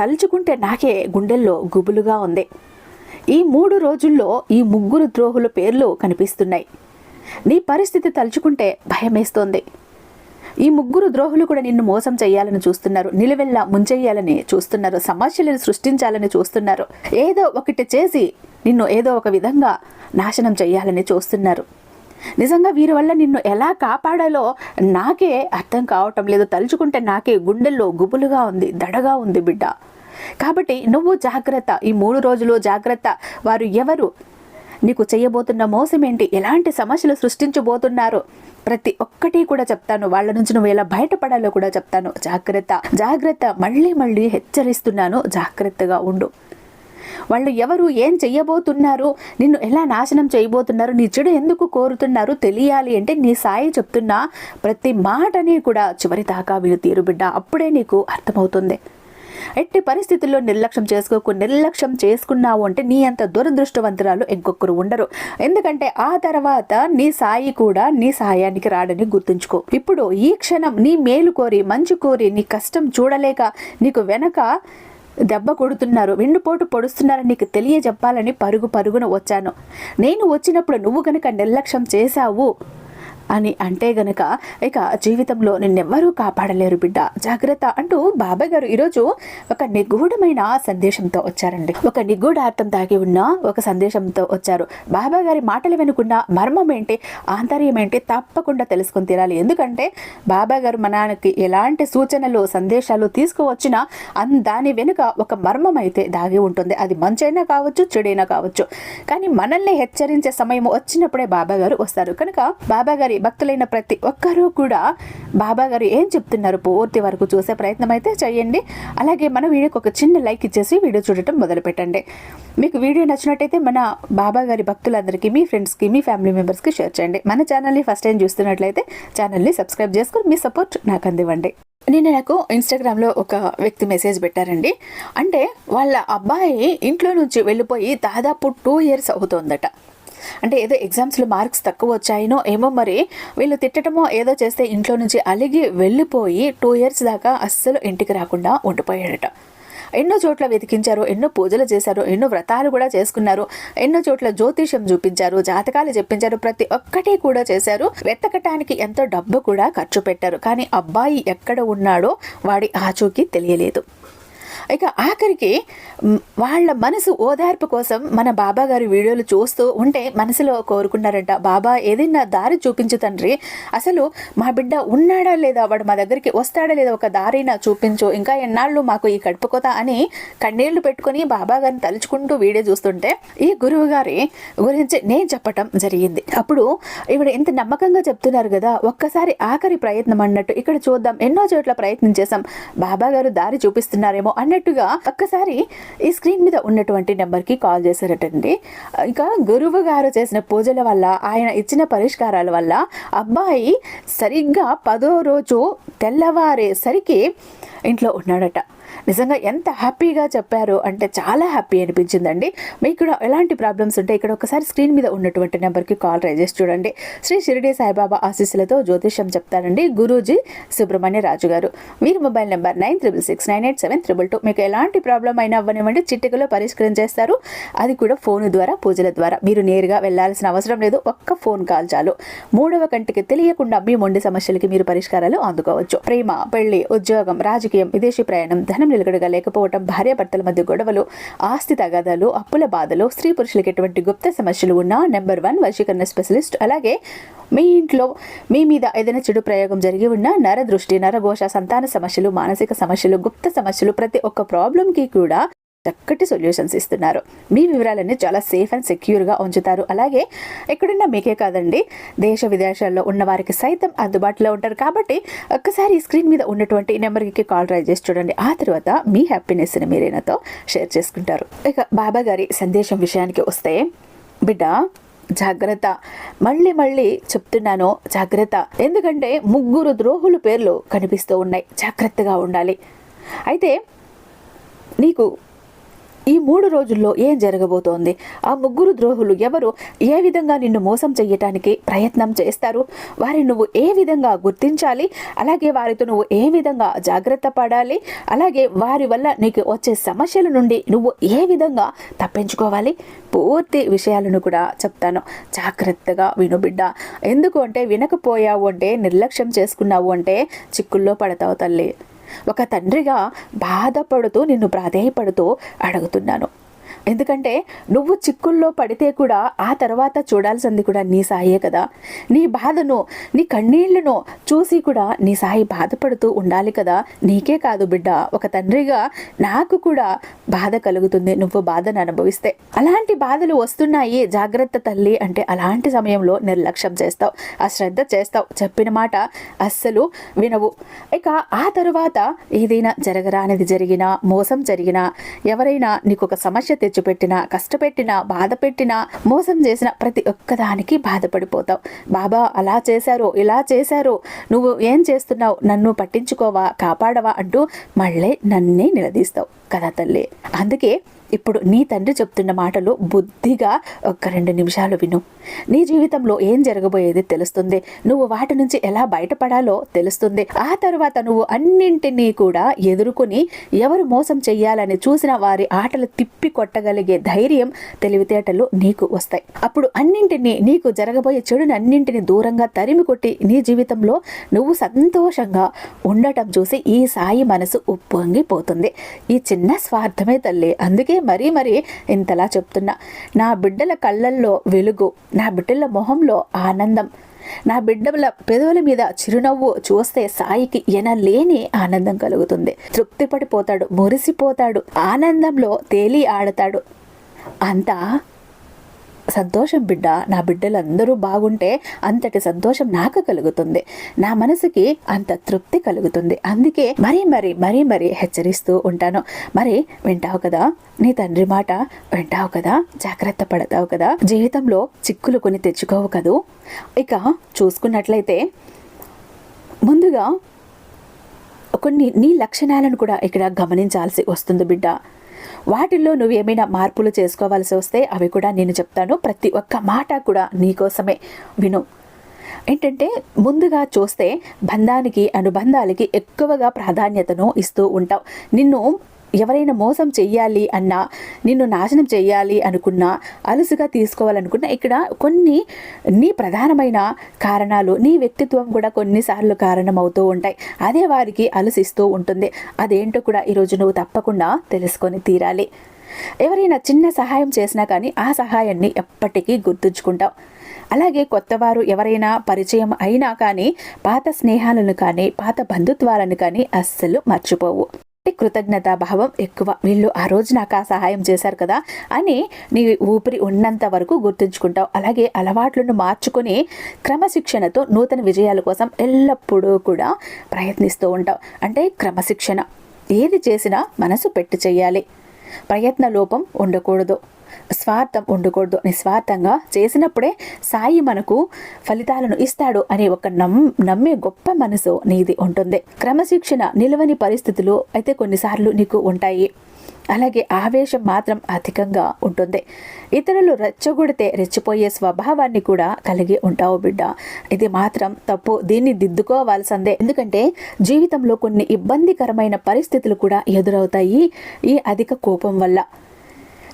తలుచుకుంటే నాకే గుండెల్లో గుబులుగా ఉంది. ఈ మూడు రోజుల్లో ఈ ముగ్గురు ద్రోహుల పేర్లు కనిపిస్తున్నాయి. నీ పరిస్థితి తలుచుకుంటే భయమేస్తోంది. ఈ ముగ్గురు ద్రోహులు కూడా నిన్ను మోసం చేయాలని చూస్తున్నారు. నిలువెల్లా ముంచెయ్యాలని చూస్తున్నారు. సమస్యలను సృష్టించాలని చూస్తున్నారు. ఏదో ఒకటి చేసి నిన్ను ఏదో ఒక విధంగా నాశనం చేయాలని చూస్తున్నారు. నిజంగా వీరి వల్ల నిన్ను ఎలా కాపాడాలో నాకే అర్థం కావటం లేదు. తలుచుకుంటే నాకే గుండెల్లో గుబులుగా ఉంది దడగా ఉంది బిడ్డ. కాబట్టి నువ్వు జాగ్రత్త. ఈ మూడు రోజులు జాగ్రత్త. వారు ఎవరు? నీకు చేయబోతున్న మోసం ఏంటి? ఎలాంటి సమస్యలు సృష్టించబోతున్నారు ప్రతి ఒక్కటి కూడా చెప్తాను. వాళ్ళ నుంచి నువ్వు ఎలా బయటపడాలో కూడా చెప్తాను. జాగ్రత్త. జాగ్రత్త. మళ్ళీ మళ్ళీ హెచ్చరిస్తున్నాను. జాగ్రత్తగా ఉండు. వాళ్ళు ఎవరు ఏం చెయ్యబోతున్నారు నిన్ను ఎలా నాశనం చేయబోతున్నారు నీ చెడు ఎందుకు కోరుతున్నారు తెలియాలి అంటే నీ సాయి చెప్తున్న ప్రతి మాటని కూడా చివరి దాకా విను తీరు బిడ్డ. అప్పుడే నీకు అర్థమవుతుంది. ఎట్టి పరిస్థితుల్లో నిర్లక్ష్యం చేసుకోకు నిర్లక్ష్యం చేసుకున్నావు అంటే నీ అంత దురదృష్టవంతురాలు ఇంకొకరు ఉండరు. ఎందుకంటే ఆ తర్వాత నీ సాయి కూడా నీ సాయానికి రాడని గుర్తుంచుకో. ఇప్పుడు ఈ క్షణం నీ మేలు కోరి మంచి కోరి నీ కష్టం చూడలేక నీకు వెనక దెబ్బ కొడుతున్నారు. వెన్నుపోటు పొడుస్తున్నారని నీకు తెలియజెప్పాలని పరుగు పరుగున వచ్చాను. నేను వచ్చినప్పుడు నువ్వు గనక నిర్లక్ష్యం చేశావు అని అంటే గనక ఇక జీవితంలో నిన్నెవ్వరూ కాపాడలేరు బిడ్డ. జాగ్రత్త అంటూ బాబాయ్ గారు ఈరోజు ఒక నిగూఢమైన సందేశంతో వచ్చారండి. ఒక నిగూఢార్థం దాగి ఉన్న ఒక సందేశంతో వచ్చారు. బాబా గారి మాటలు వినకుండా మర్మం ఏంటి? ఆంతర్యం ఏంటి? తప్పకుండా తెలుసుకొని తీరాలి. ఎందుకంటే బాబా గారు మనకి ఎలాంటి సూచనలు సందేశాలు తీసుకువచ్చినా అన్ దాని వెనుక ఒక మర్మం అయితే దాగి ఉంటుంది. అది మంచైనా కావచ్చు చెడైనా కావచ్చు. కానీ మనల్ని హెచ్చరించే సమయం వచ్చినప్పుడే బాబా గారు వస్తారు. కనుక బాబా గారి భక్తులైన ప్రతి ఒక్కరూ కూడా బాబా గారు ఏం చెప్తున్నారు పూర్తి వరకు చూసే ప్రయత్నం అయితే చేయండి. అలాగే మన వీడియోకి ఒక చిన్న లైక్ ఇచ్చేసి వీడియో చూడటం మొదలు పెట్టండి మీకు వీడియో నచ్చినట్టయితే మన బాబా గారి భక్తులందరికీ మీ ఫ్రెండ్స్కి మీ ఫ్యామిలీ మెంబర్స్కి షేర్ చేయండి. మన ఛానల్ని ఫస్ట్ టైం చూస్తున్నట్లయితే ఛానల్ని సబ్స్క్రైబ్ చేసుకుని మీ సపోర్ట్ నాకు అందివ్వండి. నిన్న నాకు ఇన్స్టాగ్రామ్లో ఒక వ్యక్తి మెసేజ్ పెట్టారండి. అంటే వాళ్ళ అబ్బాయి ఇంట్లో నుంచి వెళ్ళిపోయి దాదాపు టూ ఇయర్స్ అవుతోందట. అంటే ఏదో ఎగ్జామ్స్లో మార్క్స్ తక్కువ వచ్చాయినో ఏమో మరి వీళ్ళు తిట్టడమో ఏదో చేస్తే ఇంట్లో నుంచి అలిగి వెళ్ళిపోయి టూ ఇయర్స్ దాకా అస్సలు ఇంటికి రాకుండా ఉండిపోయాడట. ఎన్నో చోట్ల వెతికించారు ఎన్నో పూజలు చేశారు ఎన్నో వ్రతాలు కూడా చేసుకున్నారు ఎన్నో చోట్ల జ్యోతిషం చూపించారు జాతకాలు చెప్పించారు ప్రతి ఒక్కటి కూడా చేశారు. వెతకటానికి ఎంతో డబ్బు కూడా ఖర్చు పెట్టారు. కానీ అబ్బాయి ఎక్కడ ఉన్నాడో వాడి ఆచూకీ తెలియలేదు. ఇక ఆఖరికి వాళ్ళ మనసు ఓదార్పు కోసం మన బాబా గారి వీడియోలు చూస్తూ ఉంటే మనసులో కోరుకున్నారంట బాబా ఏదైనా దారి చూపించు తండ్రి. అసలు మా బిడ్డ ఉన్నాడా లేదా? వాడు మా దగ్గరికి వస్తాడా లేదా? ఒక దారైనా చూపించు. ఇంకా ఎన్నాళ్ళు మాకు ఈ కడుపుకోత అని కన్నీళ్ళు పెట్టుకొని బాబా గారిని తలుచుకుంటూ వీడియో చూస్తుంటే ఈ గురువు గారి గురించి నేను చెప్పటం జరిగింది. అప్పుడు ఇవిడ ఎంత నమ్మకంగా చెప్తున్నారు కదా ఒక్కసారి ఆఖరి ప్రయత్నం అన్నట్టు. ఇక్కడ చూద్దాం ఎన్నో చోట్ల ప్రయత్నం చేశాం. బాబా గారు దారి చూపిస్తున్నారేమో అన్నట్టుగా ఒక్కసారి ఈ స్క్రీన్ మీద ఉన్నటువంటి నెంబర్కి కాల్ చేశారటండి. ఇంకా గురువు గారు చేసిన పూజల వల్ల ఆయన ఇచ్చిన పరిష్కారాల వల్ల అబ్బాయి సరిగ్గా పదో రోజు తెల్లవారేసరికి ఇంట్లో ఉన్నాడట. నిజంగా ఎంత హ్యాపీగా చెప్పారు అంటే చాలా హ్యాపీ అనిపించిందండి. మీకు కూడా ఎలాంటి ప్రాబ్లమ్స్ ఉంటే ఇక్కడ ఒకసారి స్క్రీన్ మీద ఉన్నటువంటి నెంబర్కి కాల్ ట్రై చేసి చూడండి. శ్రీ షిరిడి సాయిబాబా ఆశీస్సులతో జ్యోతిష్యం చెప్తారండి గురూజీ సుబ్రహ్మణ్య రాజు గారు. మీరు mobile number nine triple six nine eight seven triple two మీకు ఎలాంటి ప్రాబ్లం అయినా అవ్వనివ్వండి. చిటికలో పరిష్కారం చేస్తారు. అది కూడా ఫోన్ ద్వారా పూజల ద్వారా. మీరు నేరుగా వెళ్ళాల్సిన అవసరం లేదు. ఒక్క ఫోన్ కాల్ చాలు. మూడవ కంటికి తెలియకుండా మీ మొండి సమస్యలకి మీరు పరిష్కారాలు అందుకోవచ్చు. ప్రేమ పెళ్ళి ఉద్యోగం రాజకీయం విదేశీ ప్రయాణం సహనం నిలకడగా లేకపోవటం భార్యాభర్తల మధ్య గొడవలు ఆస్తి తగాదాలు అప్పుల బాధలు స్త్రీ పురుషులకు ఎటువంటి గుప్త సమస్యలు ఉన్నా నెంబర్ వన్ వశీకరణ స్పెషలిస్ట్ అలాగే మీ ఇంట్లో మీ మీద ఏదైనా చెడు ప్రయోగం జరిగి ఉన్నా నర దృష్టి నరఘోష సంతాన సమస్యలు మానసిక సమస్యలు గుప్త సమస్యలు ప్రతి ఒక్క ప్రాబ్లంకి కూడా చక్కటి సొల్యూషన్స్ ఇస్తున్నారు. మీ వివరాలన్నీ చాలా సేఫ్ అండ్ సెక్యూర్గా ఉంచుతారు. అలాగే ఎక్కడున్నా మీకే కాదండి దేశ విదేశాల్లో ఉన్న వారికి సైతం అందుబాటులో ఉంటారు. కాబట్టి ఒక్కసారి ఈ స్క్రీన్ మీద ఉన్నటువంటి నెంబర్కి కాల్ ట్రై చేసి చూడండి. ఆ తర్వాత మీ హ్యాపీనెస్ని మీరేనాతో షేర్ చేసుకుంటారు. ఇక బాబా గారి సందేశం విషయానికి వస్తే బిడ్డ జాగ్రత్త. మళ్ళీ మళ్ళీ చెప్తున్నాను జాగ్రత్త. ఎందుకంటే ముగ్గురు ద్రోహుల పేర్లు కనిపిస్తూ ఉన్నాయి. జాగ్రత్తగా ఉండాలి. అయితే నీకు ఈ మూడు రోజుల్లో ఏం జరగబోతోంది? ఆ ముగ్గురు ద్రోహులు ఎవరు? ఏ విధంగా నిన్ను మోసం చేయటానికి ప్రయత్నం చేస్తారు? వారిని నువ్వు ఏ విధంగా గుర్తించాలి? అలాగే వారితో నువ్వు ఏ విధంగా జాగ్రత్త పడాలి? అలాగే వారి వల్ల నీకు వచ్చే సమస్యల నుండి నువ్వు ఏ విధంగా తప్పించుకోవాలి? పూర్తి విషయాలను కూడా చెప్తాను. జాగ్రత్తగా విను బిడ్డ. ఎందుకు అంటే వినకపోయావు అంటే నిర్లక్ష్యం చేసుకున్నావు అంటే చిక్కుల్లో పడతావు తల్లి. ఒక తండ్రిగా బాధపడుతూ నిన్ను ప్రాధేయపడుతూ అడుగుతున్నాను. ఎందుకంటే నువ్వు చిక్కుల్లో పడితే కూడా ఆ తర్వాత చూడాల్సింది కూడా నీ సాయే కదా. నీ బాధను నీ కన్నీళ్ళను చూసి కూడా నీ సాయి బాధపడుతూ ఉండాలి కదా. నీకే కాదు బిడ్డ ఒక తండ్రిగా నాకు కూడా బాధ కలుగుతుంది నువ్వు బాధను అనుభవిస్తే. అలాంటి బాధలు వస్తున్నాయి జాగ్రత్త తల్లి అంటే అలాంటి సమయంలో నిర్లక్ష్యం చేస్తావు అశ్రద్ధ చేస్తావు. చెప్పిన మాట అస్సలు వినవు. ఇక ఆ తరువాత ఏదైనా జరగరానిది జరిగినా మోసం జరిగినా ఎవరైనా నీకు ఒక సమస్య తెచ్చిపెట్టినా కష్టపెట్టినా బాధ పెట్టినా మోసం చేసిన ప్రతి ఒక్కదానికి బాధపడిపోతావు. బాబా అలా చేశారు ఇలా చేశారు నువ్వు ఏం చేస్తున్నావు? నన్ను పట్టించుకోవా? కాపాడవా? అంటూ మళ్ళీ నన్నే నిలదీస్తావు. కదా తల్లి? అందుకే ఇప్పుడు నీ తండ్రి చెప్తున్న మాటలు బుద్ధిగా ఒక్క రెండు నిమిషాలు విను. నీ జీవితంలో ఏం జరగబోయేది తెలుస్తుంది? నువ్వు వాటి నుంచి ఎలా బయటపడాలో తెలుస్తుంది. ఆ తర్వాత నువ్వు అన్నింటినీ కూడా ఎదుర్కొని ఎవరు మోసం చెయ్యాలని చూసిన వారి ఆటలు తిప్పి కొట్టగలిగే ధైర్యం తెలివితేటలు నీకు వస్తాయి. అప్పుడు అన్నింటినీ నీకు జరగబోయే చెడుని అన్నింటినీ దూరంగా తరిమి కొట్టి నీ జీవితంలో నువ్వు సంతోషంగా ఉండటం చూసి ఈ సాయి మనసు ఉప్పొంగిపోతుంది. ఈ చిన్న స్వార్థమే తల్లి. అందుకే మరీ మరీ ఇంతలా చెప్తున్నా. నా బిడ్డల కళ్ళల్లో వెలుగు నా బిడ్డల మొహంలో ఆనందం. నా బిడ్డల పెదవుల మీద చిరునవ్వు చూస్తే సాయికి ఎనలేని ఆనందం కలుగుతుంది. తృప్తి పడిపోతాడు మురిసిపోతాడు ఆనందంలో తేలి ఆడతాడు. అంతా సంతోషం బిడ్డ నా బిడ్డలందరూ బాగుంటే అంతటి సంతోషం నాకు కలుగుతుంది. నా మనసుకి అంత తృప్తి కలుగుతుంది. అందుకే మరీ మరీ మరీ మరీ హెచ్చరిస్తూ ఉంటాను. మరి వింటావు కదా నీ తండ్రి మాట వింటావు కదా జాగ్రత్త పడతావు కదా జీవితంలో చిక్కులు కొని తెచ్చుకోవు కదూ? ఇక చూసుకున్నట్లయితే ముందుగా కొన్ని నీ లక్షణాలను కూడా ఇక్కడ గమనించాల్సి వస్తుంది బిడ్డ. వాటిల్లో నువ్వు ఏమైనా మార్పులు చేసుకోవాల్సి వస్తే అవి కూడా నేను చెప్తాను. ప్రతి ఒక్క మాట కూడా నీకోసమే విను. ఏంటంటే ముందుగా చూస్తే బంధానికి అనుబంధాలకి ఎక్కువగా ప్రాధాన్యతను ఇస్తూ ఉంటావు. నిన్ను ఎవరైనా మోసం చెయ్యాలి అన్నా నిన్ను నాశనం చెయ్యాలి అనుకున్నా అలుసుగా తీసుకోవాలనుకున్నా ఇక్కడ కొన్ని నీ ప్రధానమైన కారణాలు నీ వ్యక్తిత్వం కూడా కొన్నిసార్లు కారణమవుతూ ఉంటాయి. అదే వారికి అలసిస్తూ ఉంటుంది. అదేంటో కూడా ఈరోజు నువ్వు తప్పకుండా తెలుసుకొని తీరాలి. ఎవరైనా చిన్న సహాయం చేసినా కానీ ఆ సహాయాన్ని ఎప్పటికీ గుర్తుంచుకుంటావు. అలాగే కొత్తవారు ఎవరైనా పరిచయం అయినా కానీ పాత స్నేహాలను కానీ పాత బంధుత్వాలను కానీ అస్సలు మర్చిపోవు. కృతజ్ఞత భావం ఎక్కువ. వీళ్ళు ఆ రోజు నాకు ఆ సహాయం చేశారు కదా అని నీ ఊపిరి ఉన్నంత వరకు గుర్తుంచుకుంటావు. అలాగే అలవాట్లను మార్చుకొని క్రమశిక్షణతో నూతన విజయాల కోసం ఎల్లప్పుడూ కూడా ప్రయత్నిస్తూ ఉంటావు. అంటే క్రమశిక్షణ. ఏది చేసినా మనసు పెట్టి చేయాలి ప్రయత్న లోపం ఉండకూడదు. స్వార్థం ఉండకూడదు. నిస్వార్థంగా చేసినప్పుడే సాయి మనకు ఫలితాలను ఇస్తాడు అనే ఒక నమ్ నమ్మే గొప్ప మనసు నీది ఉంటుంది. క్రమశిక్షణ నిలవని పరిస్థితులు అయితే కొన్నిసార్లు నీకు ఉంటాయి. అలాగే ఆవేశం మాత్రం అధికంగా ఉంటుంది. ఇతరులు రెచ్చగొడితే రెచ్చిపోయే స్వభావాన్ని కూడా కలిగి ఉంటావు బిడ్డ. ఇది మాత్రం తప్పు. దీన్ని దిద్దుకోవాల్సిందే. ఎందుకంటే జీవితంలో కొన్ని ఇబ్బందికరమైన పరిస్థితులు కూడా ఎదురవుతాయి. ఈ అధిక కోపం వల్ల.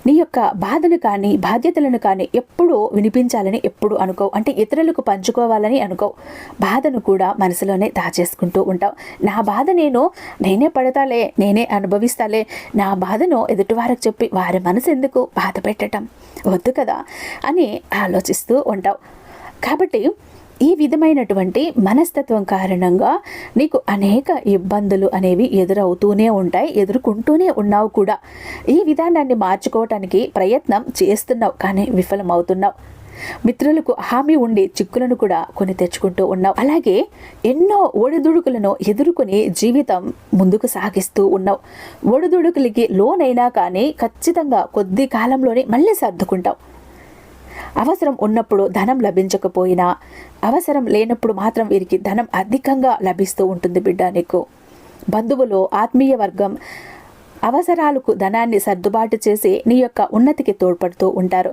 నీ యొక్క బాధను కానీ బాధ్యతలను కానీ ఎప్పుడూ వినిపించాలని ఎప్పుడు అనుకో అంటే ఇతరులకు పంచుకోవాలని అనుకో బాధను కూడా మనసులోనే దాచేసుకుంటూ ఉంటావు. నా బాధ నేను నేనే పడతాలే నేనే అనుభవిస్తాలే. నా బాధను ఎదుటివారికి చెప్పి వారి మనసు ఎందుకు బాధ పెట్టడం వద్దు కదా అని ఆలోచిస్తూ ఉంటావు. కాబట్టి ఈ విధమైనటువంటి మనస్తత్వం కారణంగా నీకు అనేక ఇబ్బందులు అనేవి ఎదురవుతూనే ఉంటాయి ఎదుర్కొంటూనే ఉన్నావు కూడా. ఈ విధానాన్ని మార్చుకోవటానికి ప్రయత్నం చేస్తున్నావు కానీ విఫలమవుతున్నావు. మిత్రులకు హామీ ఉండి చిక్కులను కూడా కొని తెచ్చుకుంటూ ఉన్నావు. అలాగే ఎన్నో ఒడిదుడుకులను ఎదుర్కొని జీవితం ముందుకు సాగిస్తూ ఉన్నావు. ఒడిదుడుకులకి లోనైనా కానీ ఖచ్చితంగా కొద్ది కాలంలోనే మళ్ళీ సర్దుకుంటావు. అవసరం ఉన్నప్పుడు ధనం లభించకపోయినా అవసరం లేనప్పుడు మాత్రం వీరికి ధనం అధికంగా లభిస్తూ ఉంటుంది బిడ్డ నీకు. బంధువులు ఆత్మీయ వర్గం అవసరాలకు ధనాన్ని సర్దుబాటు చేసి నీ యొక్క ఉన్నతికి తోడ్పడుతూ ఉంటారు.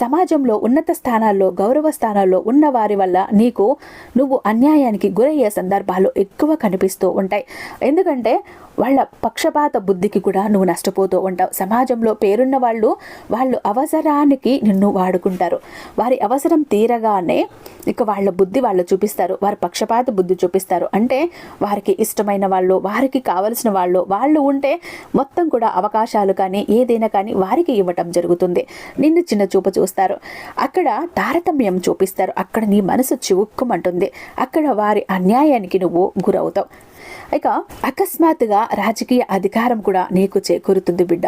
సమాజంలో ఉన్నత స్థానాల్లో గౌరవ స్థానాల్లో ఉన్న వారి వల్ల నీకు నువ్వు అన్యాయానికి గురయ్యే సందర్భాలు ఎక్కువ కనిపిస్తూ ఉంటాయి. ఎందుకంటే వాళ్ళ పక్షపాత బుద్ధికి కూడా నువ్వు నష్టపోతూ ఉంటావు. సమాజంలో పేరున్న వాళ్ళు వాళ్ళు అవసరానికి నిన్ను వాడుకుంటారు. వారి అవసరం తీరగానే ఇక వాళ్ళ బుద్ధి వాళ్ళు చూపిస్తారు. వారి పక్షపాత బుద్ధి చూపిస్తారు. అంటే వారికి ఇష్టమైన వాళ్ళు వారికి కావలసిన వాళ్ళు వాళ్ళు ఉంటే మొత్తం కూడా అవకాశాలు కానీ ఏదైనా కానీ వారికి ఇవ్వటం జరుగుతుంది. నిన్ను చిన్న చూపు చూస్తారు. అక్కడ తారతమ్యం చూపిస్తారు. అక్కడ నీ మనసు చివుక్కుమంటుంది. అక్కడ వారి అన్యాయానికి నువ్వు గురవుతావు. ఇక అకస్మాత్తుగా రాజకీయ అధికారం కూడా నీకు చేకూరుతుంది బిడ్డ.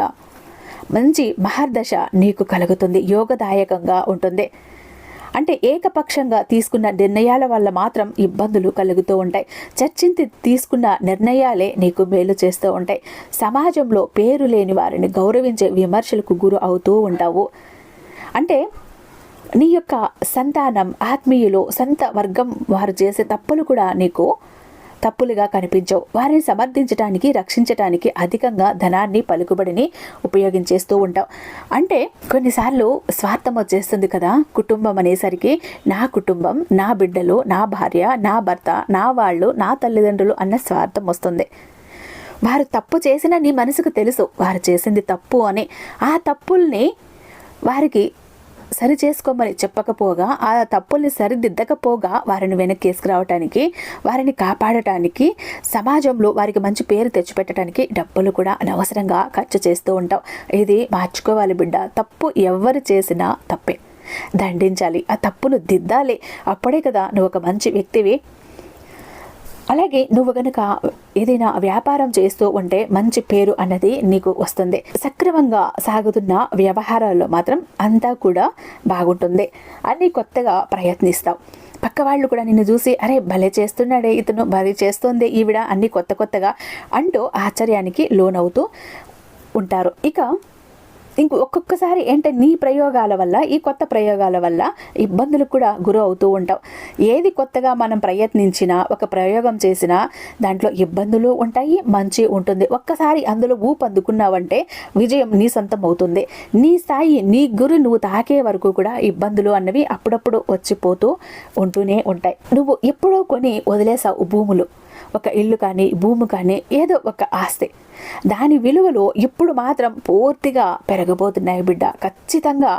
మంచి మహర్దశ నీకు కలుగుతుంది యోగదాయకంగా ఉంటుంది. అంటే ఏకపక్షంగా తీసుకున్న నిర్ణయాల వల్ల మాత్రం ఇబ్బందులు కలుగుతూ ఉంటాయి. చర్చించి తీసుకున్న నిర్ణయాలే నీకు మేలు చేస్తూ ఉంటాయి. సమాజంలో పేరు లేని వారిని గౌరవించే విమర్శలకు గురు అవుతూ ఉంటావు. అంటే నీ యొక్క సంతానం ఆత్మీయులు సంత వర్గం వారు చేసే తప్పులు కూడా నీకు తప్పులుగా కనిపించవు. వారిని సమర్థించడానికి రక్షించడానికి అధికంగా ధనాన్ని పలుకుబడిని ఉపయోగించేస్తూ ఉంటాం అంటే కొన్నిసార్లు స్వార్థం వచ్చేస్తుంది కదా కుటుంబం అనేసరికి నా కుటుంబం నా బిడ్డలు నా భార్య నా భర్త నా వాళ్ళు నా తల్లిదండ్రులు అన్న స్వార్థం వస్తుంది. వారు తప్పు చేసిన నీ మనసుకు తెలుసు. వారు చేసింది తప్పు అని. ఆ తప్పుల్ని వారికి సరి చేసుకోమని చెప్పకపోగా ఆ తప్పుల్ని సరిదిద్దకపోగా వారిని వెనక్కి వేసుకురావటానికి వారిని కాపాడటానికి సమాజంలో వారికి మంచి పేరు తెచ్చిపెట్టడానికి డబ్బులు కూడా అనవసరంగా ఖర్చు చేస్తూ ఉంటాం ఇది మార్చుకోవాలి బిడ్డ. తప్పు ఎవరు చేసినా తప్పే. దండించాలి. ఆ తప్పును దిద్దాలి. అప్పుడే కదా నువ్వు ఒక మంచి వ్యక్తివి. అలాగే నువ్వు గనక ఏదైనా వ్యాపారం చేస్తూ ఉంటే మంచి పేరు అన్నది నీకు వస్తుంది. సక్రమంగా సాగుతున్న వ్యవహారాల్లో మాత్రం అంతా కూడా బాగుంటుంది. అన్ని కొత్తగా ప్రయత్నిస్తావు. పక్క వాళ్ళు కూడా నిన్ను చూసి అరే భలే చేస్తున్నాడే ఇతను భలే చేస్తుంది ఈవిడ అన్ని కొత్త కొత్తగా అంటూ ఆశ్చర్యానికి లోనవుతూ ఉంటారు. ఇక ఇంక ఒక్కొక్కసారి ఏంటంటే నీ ప్రయోగాల వల్ల ఈ కొత్త ప్రయోగాల వల్ల ఇబ్బందులకు కూడా గురి అవుతూ ఉంటావు. ఏది కొత్తగా మనం ప్రయత్నించినా ఒక ప్రయోగం చేసినా దాంట్లో ఇబ్బందులు ఉంటాయి మంచి ఉంటుంది. ఒక్కసారి అందులో ఊపందుకున్నావంటే విజయం నీ సొంతం అవుతుంది. నీ స్థాయి నీ గురి నువ్వు తాకే వరకు కూడా ఇబ్బందులు అన్నవి అప్పుడప్పుడు వచ్చిపోతూ ఉంటూనే ఉంటాయి. నువ్వు ఎప్పుడో కొని వదిలేసావు భూములు. ఒక ఇల్లు కానీ భూమి కానీ ఏదో ఒక ఆస్తి. దాని విలువలు ఇప్పుడు మాత్రం పూర్తిగా పెరగబోతున్నాయి బిడ్డ. ఖచ్చితంగా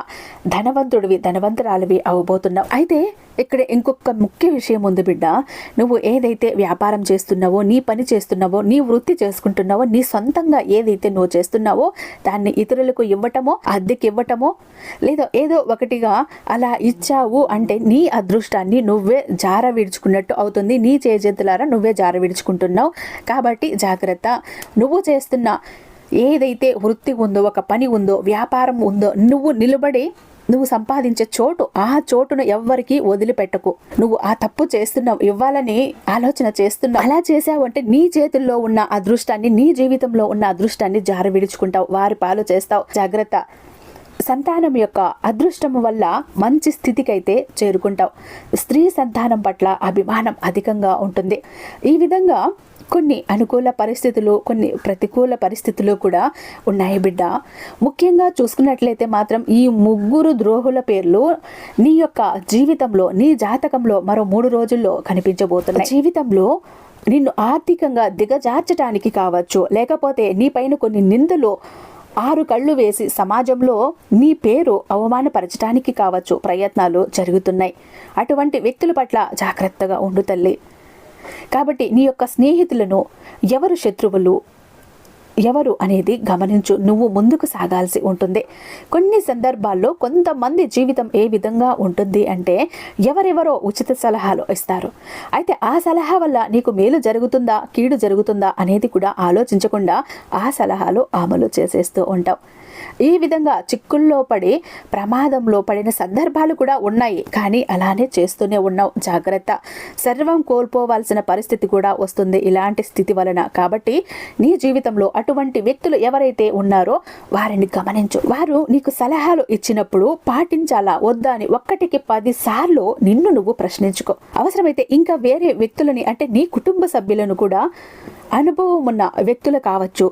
ధనవంతుడివి ధనవంతురాలివి అవబోతున్నావు. అయితే ఇక్కడ ఇంకొక ముఖ్య విషయం ఉంది బిడ్డ. నువ్వు ఏదైతే వ్యాపారం చేస్తున్నావో నీ పని చేస్తున్నావో నీ వృత్తి చేసుకుంటున్నావో నీ సొంతంగా ఏదైతే నువ్వు చేస్తున్నావో దాన్ని ఇతరులకు ఇవ్వటమో అద్దెకి ఇవ్వటమో లేదా ఏదో ఒకటిగా అలా ఇచ్చావు అంటే నీ అదృష్టాన్ని నువ్వే జార విడుచుకున్నట్టు అవుతుంది. నీ చేజెత్తులారా నువ్వే జార విడుచుకుంటున్నావు కాబట్టి జాగ్రత్త. నువ్వు చేస్తున్న ఏదైతే వృత్తి ఉందో ఒక పని ఉందో వ్యాపారం ఉందో నువ్వు నిలబడి నువ్వు సంపాదించే చోటు ఆ చోటును ఎవ్వరికి వదిలిపెట్టకు. నువ్వు ఆ తప్పు చేస్తున్నావు ఇవ్వాలని ఆలోచన చేస్తున్నావు. అలా చేసావంటే నీ చేతుల్లో ఉన్న అదృష్టాన్ని నీ జీవితంలో ఉన్న అదృష్టాన్ని జారి విడుచుకుంటావు వారి పాలు చేస్తావు. జాగ్రత్త. సంతానం యొక్క అదృష్టం వల్ల మంచి స్థితికైతే చేరుకుంటావు. స్త్రీ సంతానం పట్ల అభిమానం అధికంగా ఉంటుంది. ఈ విధంగా కొన్ని అనుకూల పరిస్థితులు కొన్ని ప్రతికూల పరిస్థితులు కూడా ఉన్నాయి బిడ్డ. ముఖ్యంగా చూసుకున్నట్లయితే మాత్రం ఈ ముగ్గురు ద్రోహుల పేర్లు నీ యొక్క జీవితంలో నీ జాతకంలో మరో మూడు రోజుల్లో కనిపించబోతున్నాయి. జీవితంలో నిన్ను ఆర్థికంగా దిగజార్చడానికి కావచ్చు లేకపోతే నీ పైన కొన్ని నిందలు ఆరు కళ్ళు వేసి సమాజంలో నీ పేరు అవమానపరచడానికి కావచ్చు ప్రయత్నాలు జరుగుతున్నాయి. అటువంటి వ్యక్తుల పట్ల జాగ్రత్తగా ఉండు తల్లి. కాబట్టి నీ యొక్క స్నేహితులను ఎవరు శత్రువులు? ఎవరు అనేది గమనించు. నువ్వు ముందుకు సాగాల్సి ఉంటుంది. కొన్ని సందర్భాల్లో కొంతమంది జీవితం ఏ విధంగా ఉంటుంది అంటే ఎవరెవరో ఉచిత సలహాలు ఇస్తారు. అయితే ఆ సలహా వల్ల నీకు మేలు జరుగుతుందా కీడు జరుగుతుందా అనేది కూడా ఆలోచించకుండా ఆ సలహాలు అమలు చేసేస్తూ ఉంటావు. ఈ విధంగా చిక్కుల్లో పడి ప్రమాదంలో పడిన సందర్భాలు కూడా ఉన్నాయి. కానీ అలానే చేస్తూనే ఉన్నావు జాగ్రత్త. సర్వం కోల్పోవాల్సిన పరిస్థితి కూడా వస్తుంది ఇలాంటి స్థితి వలన. కాబట్టి నీ జీవితంలో అటువంటి వ్యక్తులు ఎవరైతే ఉన్నారో వారిని గమనించు. వారు నీకు సలహాలు ఇచ్చినప్పుడు పాటించాలా? వద్దా అని ఒక్కటికి పది సార్లు నిన్ను నువ్వు ప్రశ్నించుకో. అవసరమైతే ఇంకా వేరే వ్యక్తులని అంటే నీ కుటుంబ సభ్యులను కూడా అనుభవం ఉన్న వ్యక్తులు కావచ్చు.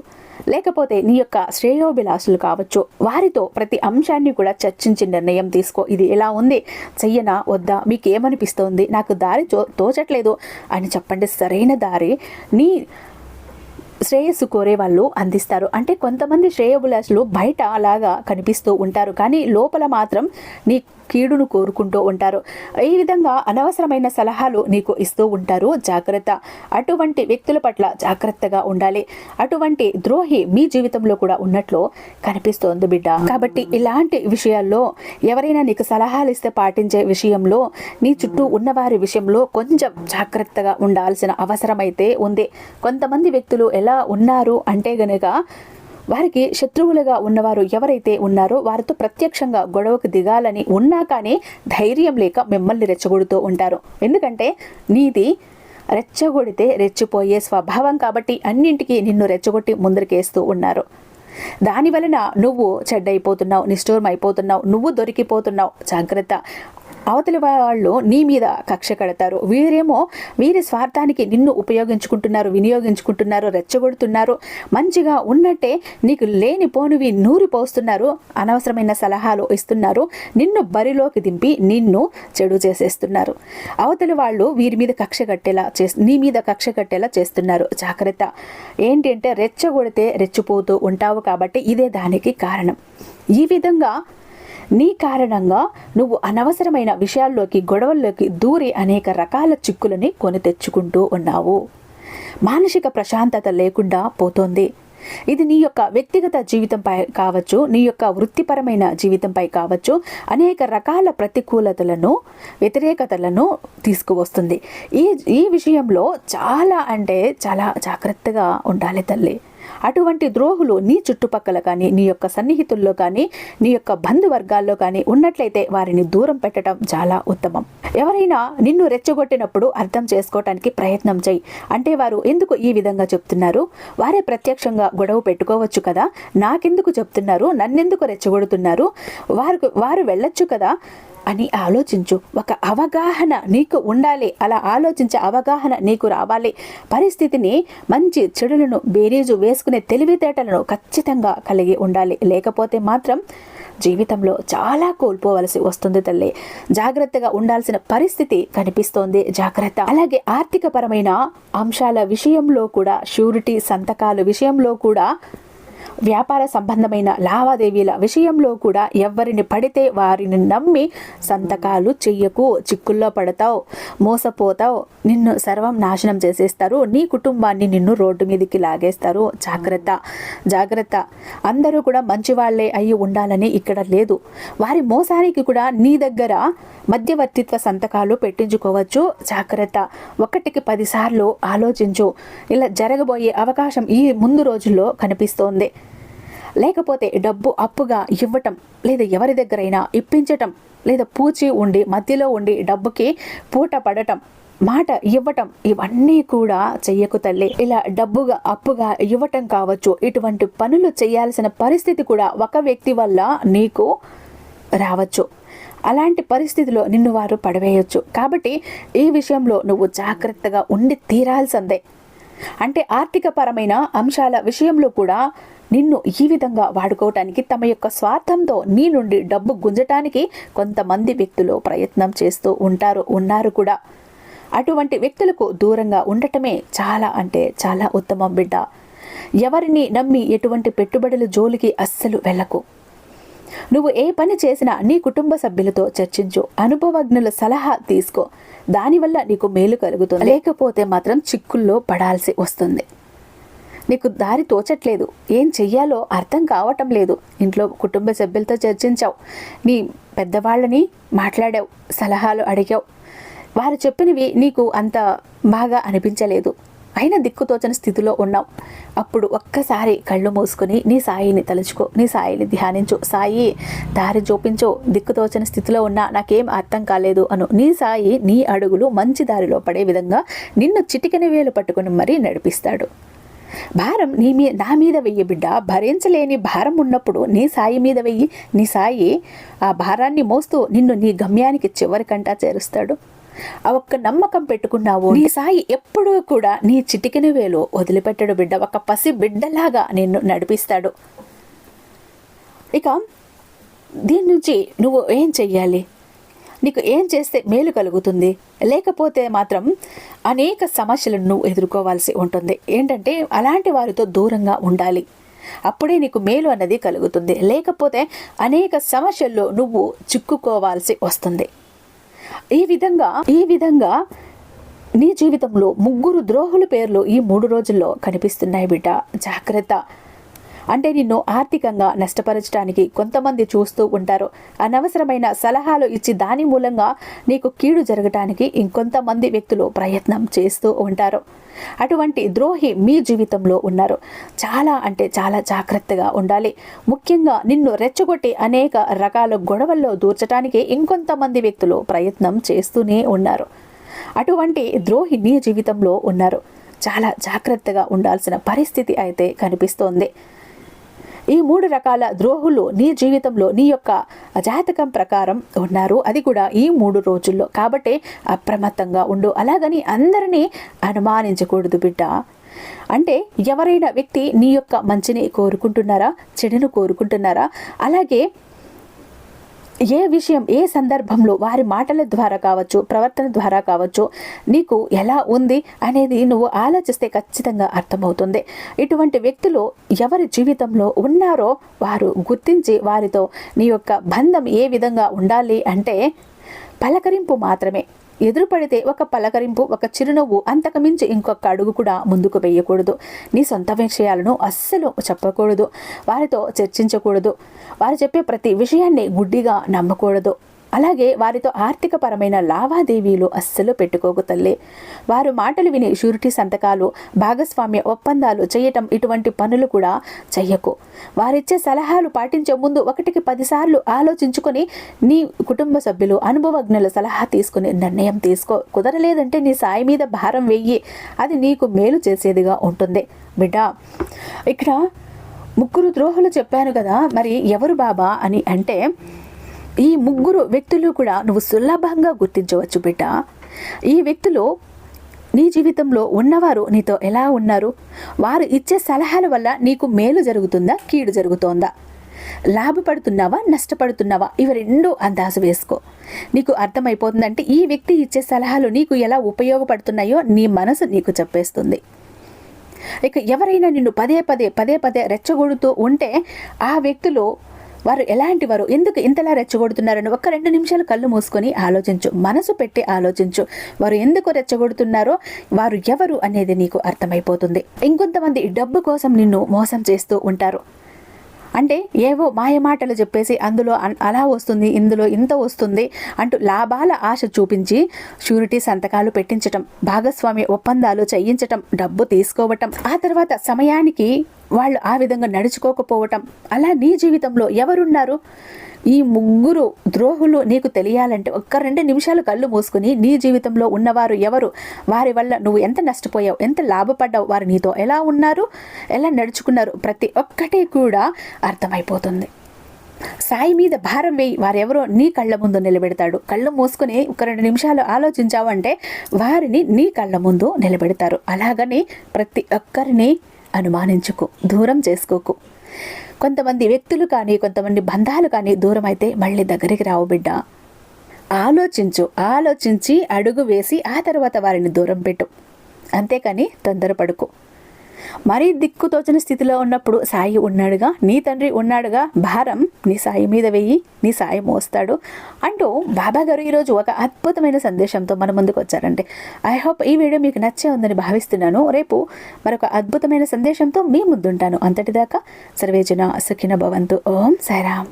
లేకపోతే నీ యొక్క శ్రేయోభిలాషులు కావచ్చు. వారితో ప్రతి అంశాన్ని కూడా చర్చించి నిర్ణయం తీసుకో. ఇది ఎలా ఉంది? చెయ్యనా? వద్దా? మీకు ఏమనిపిస్తోంది నాకు దారి తోచట్లేదు అని చెప్పండి. సరైన దారి నీ శ్రేయస్సు కోరే వాళ్ళు అందిస్తారు. అంటే కొంతమంది శ్రేయోభిలాషులు బయట అలాగా కనిపిస్తూ ఉంటారు. కానీ లోపల మాత్రం నీ కీడును కోరుకుంటూ ఉంటారు. ఈ విధంగా అనవసరమైన సలహాలు నీకు ఇస్తూ ఉంటారు. జాగ్రత్త. అటువంటి వ్యక్తుల పట్ల జాగ్రత్తగా ఉండాలి. అటువంటి ద్రోహి మీ జీవితంలో కూడా ఉన్నట్లు కనిపిస్తోంది బిడ్డ. కాబట్టి ఇలాంటి విషయాల్లో ఎవరైనా నీకు సలహాలు ఇస్తే పాటించే విషయంలో నీ చుట్టూ ఉన్నవారి విషయంలో కొంచెం జాగ్రత్తగా ఉండాల్సిన అవసరం అయితే ఉంది. కొంతమంది వ్యక్తులు ఎలా ఉన్నారు అంటే గనక వారికి శత్రువులుగా ఉన్నవారు ఎవరైతే ఉన్నారో వారితో ప్రత్యక్షంగా గొడవకు దిగాలని ఉన్నా కానీ ధైర్యం లేక మిమ్మల్ని రెచ్చగొడుతూ ఉంటారు. ఎందుకంటే నీది రెచ్చగొడితే రెచ్చిపోయే స్వభావం కాబట్టి అన్నింటికి నిన్ను రెచ్చగొట్టి ముందరికేస్తూ ఉన్నారు. దాని వలన నువ్వు చెడ్డైపోతున్నావు నిష్ఠూరం అయిపోతున్నావు నువ్వు దొరికిపోతున్నావు. జాగ్రత్త. అవతలి వాళ్ళు నీ మీద కక్ష కడతారు. వీరేమో వీరి స్వార్థానికి నిన్ను ఉపయోగించుకుంటున్నారు వినియోగించుకుంటున్నారు రెచ్చగొడుతున్నారు. మంచిగా ఉన్నట్టే నీకు లేని పోనివి నూరి పోస్తున్నారు. అనవసరమైన సలహాలు ఇస్తున్నారు. నిన్ను బరిలోకి దింపి నిన్ను చెడు చేసేస్తున్నారు. అవతలి వాళ్ళు వీరి మీద కక్ష కట్టేలా చే నీ మీద కక్ష కట్టేలా చేస్తున్నారు. జాగ్రత్త. ఏంటంటే రెచ్చగొడితే రెచ్చిపోతూ ఉంటావు కాబట్టి ఇదే దానికి కారణం. ఈ విధంగా నీ కారణంగా నువ్వు అనవసరమైన విషయాల్లోకి గొడవల్లోకి దూరి అనేక రకాల చిక్కులని కొని తెచ్చుకుంటూ ఉన్నావు. మానసిక ప్రశాంతత లేకుండా పోతోంది. ఇది నీ యొక్క వ్యక్తిగత జీవితంపై కావచ్చు నీ యొక్క వృత్తిపరమైన జీవితంపై కావచ్చు అనేక రకాల ప్రతికూలతలను వ్యతిరేకతలను తీసుకువస్తుంది. ఈ ఈ విషయంలో చాలా అంటే చాలా జాగ్రత్తగా ఉండాలి తల్లి. అటువంటి ద్రోహులు నీ చుట్టుపక్కల కానీ నీ యొక్క సన్నిహితుల్లో కానీ నీ యొక్క బంధువర్గాల్లో కానీ ఉన్నట్లయితే వారిని దూరం పెట్టడం చాలా ఉత్తమం. ఎవరైనా నిన్ను రెచ్చగొట్టినప్పుడు అర్థం చేసుకోవటానికి ప్రయత్నం చేయి. అంటే వారు ఎందుకు ఈ విధంగా చెప్తున్నారు? వారే ప్రత్యక్షంగా గొడవ పెట్టుకోవచ్చు కదా? నాకెందుకు చెప్తున్నారు? నన్నెందుకు రెచ్చగొడుతున్నారు? వారు వారు వెళ్ళొచ్చు కదా? అని ఆలోచించు. ఒక అవగాహన నీకు ఉండాలి. అలా ఆలోచించే అవగాహన నీకు రావాలి. పరిస్థితిని మంచి చెడులను బేరీజు వేసుకునే తెలివితేటలను ఖచ్చితంగా కలిగి ఉండాలి. లేకపోతే మాత్రం జీవితంలో చాలా కోల్పోవలసి వస్తుంది తల్లి. జాగ్రత్తగా ఉండాల్సిన పరిస్థితి కనిపిస్తోంది. జాగ్రత్త. అలాగే ఆర్థిక పరమైన అంశాల విషయంలో కూడా షూరిటీ సంతకాలు విషయంలో కూడా వ్యాపార సంబంధమైన లావాదేవీల విషయంలో కూడా ఎవరిని పడితే వారిని నమ్మి సంతకాలు చెయ్యకు చిక్కుల్లో పడతావు మోసపోతావు నిన్ను సర్వం నాశనం చేసేస్తారు నీ కుటుంబాన్ని నిన్ను రోడ్డు మీదకి లాగేస్తారు. జాగ్రత్త జాగ్రత్త. అందరూ కూడా మంచివాళ్ళే అయి ఉండాలని ఇక్కడ లేదు. వారి మోసానికి కూడా నీ దగ్గర మధ్యవర్తిత్వ సంతకాలు పెట్టించుకోవచ్చు. జాగ్రత్త. ఒకటికి పదిసార్లు ఆలోచించు. ఇలా జరగబోయే అవకాశం ఈ ముందు రోజుల్లో కనిపిస్తోంది. లేకపోతే డబ్బు అప్పుగా ఇవ్వటం లేదా ఎవరి దగ్గరైనా ఇప్పించటం లేదా పూచి ఉండి మధ్యలో ఉండి డబ్బుకి పూట పడటం మాట ఇవ్వటం ఇవన్నీ కూడా చెయ్యకు తల్లి. ఇలా డబ్బుగా అప్పుగా ఇవ్వటం కావచ్చు. ఇటువంటి పనులు చేయాల్సిన పరిస్థితి కూడా ఒక వ్యక్తి వల్ల నీకు రావచ్చు. అలాంటి పరిస్థితిలో నిన్ను వారు పడవేయచ్చు. కాబట్టి ఈ విషయంలో నువ్వు జాగ్రత్తగా ఉండి తీరాల్సిందే. అంటే ఆర్థికపరమైన అంశాల విషయంలో కూడా నిన్ను ఈ విధంగా వాడుకోవటానికి తమ యొక్క స్వార్థంతో నీ నుండి డబ్బు గుంజటానికి కొంతమంది వ్యక్తులు ప్రయత్నం చేస్తూ ఉంటారు ఉన్నారు కూడా. అటువంటి వ్యక్తులకు దూరంగా ఉండటమే చాలా అంటే చాలా ఉత్తమం బిడ్డ. ఎవరిని నమ్మి ఎటువంటి పెట్టుబడుల జోలికి అస్సలు వెళ్ళకు. నువ్వు ఏ పని చేసినా నీ కుటుంబ సభ్యులతో చర్చించు అనుభవజ్ఞుల సలహా తీసుకో. దానివల్ల నీకు మేలు కలుగుతుంది. లేకపోతే మాత్రం చిక్కుల్లో పడాల్సి వస్తుంది. నీకు దారి తోచట్లేదు. ఏం చెయ్యాలో అర్థం కావటం లేదు. ఇంట్లో కుటుంబ సభ్యులతో చర్చించావు. నీ పెద్దవాళ్ళని మాట్లాడావు. సలహాలు అడిగావు. వారు చెప్పినవి నీకు అంత బాగా అనిపించలేదు. అయినా దిక్కుతోచని స్థితిలో ఉన్నావు. అప్పుడు ఒక్కసారి కళ్ళు మూసుకొని నీ సాయిని తలుచుకో. నీ సాయిని ధ్యానించు. సాయి దారి చూపించు. దిక్కుతోచని స్థితిలో ఉన్నా నాకేం అర్థం కాలేదు అను. నీ సాయి నీ అడుగులు మంచి దారిలో పడే విధంగా నిన్ను చిటికెన వేలు పట్టుకుని మరీ నడిపిస్తాడు. భారం నీ మీ నా మీద వెయ్యి బిడ్డ భరించలేని భారం ఉన్నప్పుడు నీ సాయి మీద వెయ్యి నీ సాయి ఆ భారాన్ని మోస్తూ నిన్ను నీ గమ్యానికి చివరికంటా చేరుస్తాడు. ఆ ఒక్క నమ్మకం పెట్టుకున్నావు. నీ సాయి ఎప్పుడూ కూడా నీ చిటికిన వేలు వదిలిపెట్టడు బిడ్డ. ఒక పసి బిడ్డలాగా నిన్ను నడిపిస్తాడు. ఇక దీని నుంచి నువ్వు ఏం చెయ్యాలి? నీకు ఏం చేస్తే మేలు కలుగుతుంది? లేకపోతే మాత్రం అనేక సమస్యలను నువ్వు ఎదుర్కోవాల్సి ఉంటుంది. ఏంటంటే అలాంటి వారితో దూరంగా ఉండాలి. అప్పుడే నీకు మేలు అన్నది కలుగుతుంది. లేకపోతే అనేక సమస్యల్లో నువ్వు చిక్కుకోవాల్సి వస్తుంది. ఈ విధంగా ఈ విధంగా నీ జీవితంలో ముగ్గురు ద్రోహుల పేర్లు ఈ మూడు రోజుల్లో కనిపిస్తున్నాయి బిడ్డ. జాగ్రత్త. అంటే నిన్ను ఆర్థికంగా నష్టపరచడానికి కొంతమంది చూస్తూ ఉంటారు. అనవసరమైన సలహాలు ఇచ్చి దాని మూలంగా నీకు కీడు జరగటానికి ఇంకొంతమంది వ్యక్తులు ప్రయత్నం చేస్తూ ఉంటారు. అటువంటి ద్రోహి మీ జీవితంలో ఉన్నారు. చాలా అంటే చాలా జాగ్రత్తగా ఉండాలి. ముఖ్యంగా నిన్ను రెచ్చగొట్టి అనేక రకాల గొడవల్లో దూర్చడానికి ఇంకొంతమంది వ్యక్తులు ప్రయత్నం చేస్తూనే ఉన్నారు. అటువంటి ద్రోహి నీ జీవితంలో ఉన్నారు. చాలా జాగ్రత్తగా ఉండాల్సిన పరిస్థితి అయితే కనిపిస్తోంది. ఈ మూడు రకాల ద్రోహులు నీ జీవితంలో నీ యొక్క జాతకం ప్రకారం ఉన్నారు. అది కూడా ఈ మూడు రోజుల్లో. కాబట్టి అప్రమత్తంగా ఉండు. అలాగని అందరినీ అనుమానించకూడదు బిడ్డ. అంటే ఎవరైనా వ్యక్తి నీ యొక్క మంచిని కోరుకుంటున్నారా చెడును కోరుకుంటున్నారా? అలాగే ఏ విషయం ఏ సందర్భంలో వారి మాటల ద్వారా కావచ్చు ప్రవర్తన ద్వారా కావచ్చు నీకు ఎలా ఉంది అనేది నువ్వు ఆలోచిస్తే ఖచ్చితంగా అర్థమవుతుంది. ఇటువంటి వ్యక్తులు ఎవరి జీవితంలో ఉన్నారో వారు గుర్తించి వారితో నీ యొక్క బంధం ఏ విధంగా ఉండాలి అంటే పలకరింపు మాత్రమే. ఎదురుపడితే ఒక పలకరింపు ఒక చిరునవ్వు అంతకు మించి ఇంకొక అడుగు కూడా ముందుకు వేయకూడదు. నీ సొంత విషయాలను అస్సలు చెప్పకూడదు. వారితో చర్చించకూడదు. వారు చెప్పే ప్రతి విషయాన్ని గుడ్డిగా నమ్మకూడదు. అలాగే వారితో ఆర్థిక పరమైన లావాదేవీలు అస్సలు పెట్టుకోకు తల్లి. వారు మాటలు విని షూరిటీ సంతకాలు భాగస్వామ్య ఒప్పందాలు చేయటం ఇటువంటి పనులు కూడా చెయ్యకు. వారిచ్చే సలహాలు పాటించే ముందు ఒకటికి పదిసార్లు ఆలోచించుకొని నీ కుటుంబ సభ్యులు అనుభవజ్ఞుల సలహా తీసుకుని నిర్ణయం తీసుకో. కుదరలేదంటే నీ సాయి మీద భారం వెయ్యి అది నీకు మేలు చేసేదిగా ఉంటుంది. బిడ్డ ఇక్కడ ముగ్గురు ద్రోహులు చెప్పాను కదా మరి ఎవరు బాబా అని అంటే ఈ ముగ్గురు వ్యక్తులు కూడా నువ్వు సులభంగా గుర్తించవచ్చు బిడ్డ. ఈ వ్యక్తులు నీ జీవితంలో ఉన్నవారు నీతో ఎలా ఉన్నారు? వారు ఇచ్చే సలహాల వల్ల నీకు మేలు జరుగుతుందా? కీడు జరుగుతోందా? లాభపడుతున్నావా? నష్టపడుతున్నావా? ఇవి రెండు అందాజు వేసుకో. నీకు అర్థమైపోతుందంటే ఈ వ్యక్తి ఇచ్చే సలహాలు నీకు ఎలా ఉపయోగపడుతున్నాయో నీ మనసు నీకు చెప్పేస్తుంది. ఇక ఎవరైనా నిన్ను పదే పదే పదే పదే రెచ్చగొడుతూ ఉంటే ఆ వ్యక్తులు వారు ఎలాంటి వారు? ఎందుకు ఇంతలా రెచ్చగొడుతున్నారని ఒక్క రెండు నిమిషాలు కళ్ళు మూసుకొని ఆలోచించు. మనసు పెట్టి ఆలోచించు. వారు ఎందుకు రెచ్చగొడుతున్నారో వారు ఎవరు అనేది నీకు అర్థమైపోతుంది. ఇంకొంతమంది డబ్బు కోసం నిన్ను మోసం చేస్తూ ఉంటారు. అంటే ఏవో మాయమాటలు చెప్పేసి అందులో అన్- అలా వస్తుంది ఇందులో ఇంత వస్తుంది అంటూ లాభాల ఆశ చూపించి షూరిటీ సంతకాలు పెట్టించటం భాగస్వామ్య ఒప్పందాలు చేయించటం డబ్బు తీసుకోవటం ఆ తర్వాత సమయానికి వాళ్ళు ఆ విధంగా నడుచుకోకపోవటం అలా నీ జీవితంలో ఎవరున్నారు? ఈ ముగ్గురు ద్రోహులు నీకు తెలియాలంటే ఒక్క రెండు నిమిషాలు కళ్ళు మూసుకుని నీ జీవితంలో ఉన్నవారు ఎవరు? వారి వల్ల నువ్వు ఎంత నష్టపోయావు? ఎంత లాభపడ్డావు? వారు నీతో ఎలా ఉన్నారు? ఎలా నడుచుకున్నారు? ప్రతి ఒక్కటి కూడా అర్థమైపోతుంది. సాయి మీద భారం వేయి. వారెవరో నీ కళ్ళ ముందు నిలబెడతాడు. కళ్ళు మూసుకుని ఒక రెండు నిమిషాలు ఆలోచించావంటే వారిని నీ కళ్ళ ముందు నిలబెడతారు. అలాగని ప్రతి ఒక్కరిని అనుమానించుకో దూరం చేసుకోకు. కొంతమంది వ్యక్తులు కానీ కొంతమంది బంధాలు కానీ దూరం అయితే మళ్ళీ దగ్గరికి రావు బిడ్డ. ఆలోచించు ఆలోచించి అడుగు వేసి ఆ తర్వాత వారిని దూరం పెట్టు. అంతేకాని తొందరపడుకో. మరీ దిక్కుతోచని స్థితిలో ఉన్నప్పుడు సాయి ఉన్నాడుగా నీ తండ్రి ఉన్నాడుగా భారం నీ సాయి మీద వెయ్యి నీ సాయి మోస్తాడు అంటూ బాబా గారు ఈరోజు ఒక అద్భుతమైన సందేశంతో మన ముందుకు వచ్చారంటే. ఐ హోప్ ఈ వీడియో మీకు నచ్చే ఉందని భావిస్తున్నాను. రేపు మరొక అద్భుతమైన సందేశంతో మీ ముందుంటాను. అంతటిదాకా సర్వేజన సుఖిన భవంతు. ఓం సాయిరామ్.